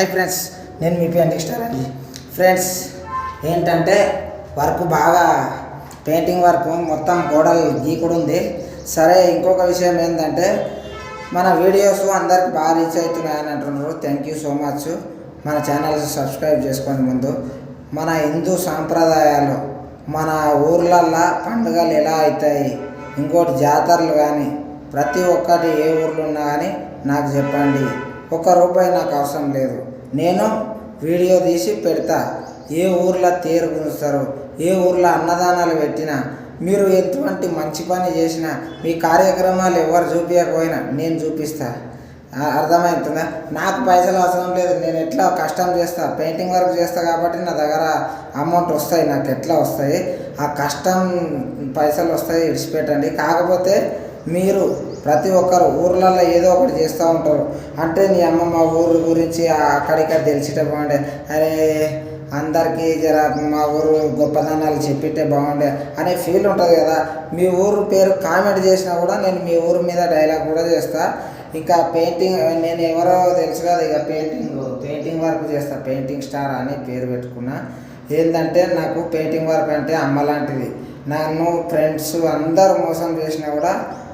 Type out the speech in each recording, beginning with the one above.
Hi friends నేను మీ painting star అండి. ఫ్రెండ్స్ ఏంటంటే వర్క్ బాగా పెయింటింగ్ వర్క్ మొత్తం గోడలు గీకుడు ఉంది. సరే ఇంకొక విషయం ఏంటంటే మన వీడియోస్ అందరికి బాగా రీచ్ అవుతున్నాయని అంటున్నారు. థ్యాంక్ యూ సో మచ్ మన ఛానల్ సబ్స్క్రైబ్ చేసుకోండి ముందు. మన హిందూ సాంప్రదాయాలు మన ఊర్లల్లో పండుగలు ఎలా అవుతాయి ఇంకోటి జాతరలు కానీ ప్రతి ఒక్కటి ఏ ఊర్లో ఉన్నా కానీ నాకు చెప్పండి. ఒక్క రూపాయి నాకు అవసరం లేదు. నేను వీడియో తీసి పెడతా. ఏ ఊర్లో తేరు గుంజుతారు ఏ ఊర్లో అన్నదానాలు పెట్టినా మీరు ఎటువంటి మంచి పని చేసినా మీ కార్యక్రమాలు ఎవరు చూపించకపోయినా నేను చూపిస్తా. అర్థమవుతుందా నాకు పైసలు అవసరం లేదు. నేను ఎట్లా కష్టం చేస్తా? పెయింటింగ్ వర్క్ చేస్తా కాబట్టి నా దగ్గర అమౌంట్ వస్తాయి. నాకు ఎట్లా వస్తాయి? ఆ కష్టం పైసలు వస్తాయి. విడిచిపెట్టండి. కాకపోతే మీరు ప్రతి ఒక్కరు ఊర్లలో ఏదో ఒకటి చేస్తూ ఉంటారు. అంటే నీ అమ్మ మా ఊరు గురించి అక్కడిక్కడ తెలిసిటే బాగుండే. అరే అందరికీ జర మా ఊరు గొప్పదనాలు చెప్పితే బాగుండే అనే ఫీల్ ఉంటుంది కదా. మీ ఊరు పేరు కామెంట్ చేసినా కూడా నేను మీ ఊరు మీద డైలాగ్ కూడా చేస్తా. ఇంకా పెయింటింగ్ నేను ఎవరో తెలుసు కదా ఇక పెయింటింగ్ పెయింటింగ్ వర్క్ చేస్తా. పెయింటింగ్ స్టార్ అని పేరు పెట్టుకున్నా. ఏంటంటే నాకు పెయింటింగ్ వర్క్ అంటే అమ్మ లాంటిది. నన్ను ఫ్రెండ్స్ అందరూ మోసం చేసినా కూడా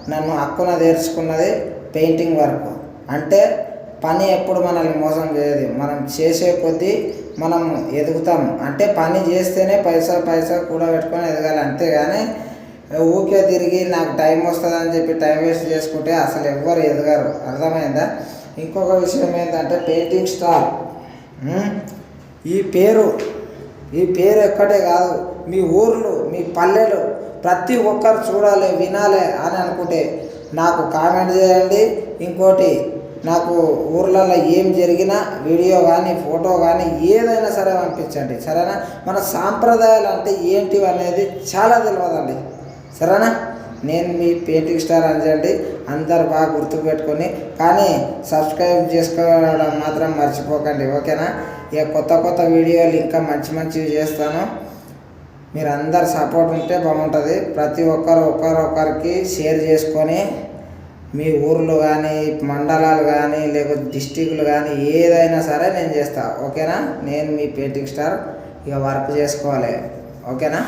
నన్ను హక్కున తీర్చుకున్నది పెయింటింగ్ వర్క్. అంటే పని ఎప్పుడు మనల్ని మోసం చేయదు. మనం చేసే కొద్దీ మనం ఎదుగుతాం. అంటే పని చేస్తేనే పైసా పైసా కూడా పెట్టుకొని ఎదగాలి. అంతేగాని ఊకే తిరిగి నాకు టైం వస్తుంది అని చెప్పి టైం వేస్ట్ చేసుకుంటే అసలు ఎవ్వరు ఎదగరు. అర్థమైందా? ఇంకొక విషయం ఏంటంటే పెయింటింగ్ స్టార్ ఈ పేరు ఈ పేరు ఎక్కడే కాదు. మీ ఊర్లు మీ పల్లెలు ప్రతి ఒక్కరు చూడాలి వినాలి అని అనుకుంటే నాకు కామెంట్ చేయండి. ఇంకోటి నాకు ఊర్లలో ఏం జరిగినా వీడియో కానీ ఫోటో కానీ ఏదైనా సరే పంపించండి. సరేనా? మన సాంప్రదాయాలు అంటే ఏంటి అనేది చాలా తెలియదండి సరేనా? నేను మీ పెయింటింగ్ స్టార్ అంజండి. అందరు బాగా గుర్తుపెట్టుకొని కానీ సబ్స్క్రైబ్ చేసుకోవడం మాత్రం మర్చిపోకండి. ఓకేనా? ఇక కొత్త కొత్త వీడియోలు ఇంకా మంచి మంచివి చేస్తాను. మీరు అందరు సపోర్ట్ ఉంటే బాగుంటుంది. ప్రతి ఒక్కరు ఒకరొకరికి షేర్ చేసుకొని మీ ఊర్లు కానీ మండలాలు కానీ లేకపోతే డిస్టిక్లు కానీ ఏదైనా సరే నేను చేస్తా. ఓకేనా? నేను మీ పెయింటింగ్ స్టార్. ఇక వర్క్ చేసుకోవాలి. ఓకేనా?